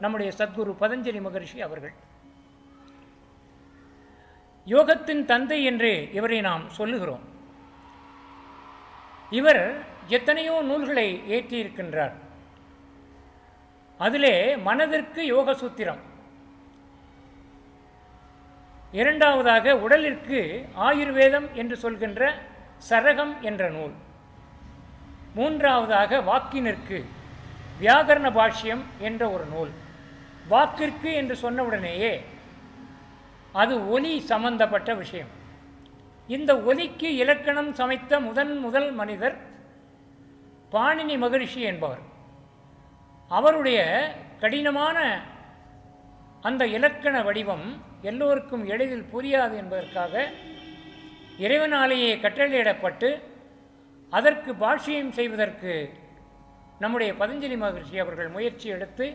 நம்முடைய சத்குரு பதஞ்சலி மகரிஷி அவர்கள். யோகத்தின் தந்தை என்றே இவரை நாம் சொல்லுகிறோம். இவர் எத்தனையோ நூல்களை ஏற்றியிருக்கின்றார். அதிலே மனதிற்கு யோக சூத்திரம் இரண்டாவதாக உடலிற்கு ஆயுர்வேதம் என்று சொல்கின்ற சரகம் என்ற நூல். மூன்றாவதாக வாக்கினிற்கு வியாகரண பாஷ்யம் என்ற ஒரு நூல். வாக்கிற்கு என்று சொன்னவுடனேயே அது ஒலி சம்பந்தப்பட்ட விஷயம். இந்த ஒலிக்கு இலக்கணம் சமைத்த முதன் முதல் மனிதர் பாணினி மகரிஷி என்பவர். அவருடைய கடினமான அந்த இலக்கண வடிவம் எல்லோருக்கும் எளிதில் புரியாது என்பதற்காக இறைவனாலேயே கட்டளையிடப்பட்டு அதற்கு பாஷ்யம் செய்வதற்கு நம்முடைய பதஞ்சலி மகர்ஷி அவர்கள் முயற்சி எடுத்து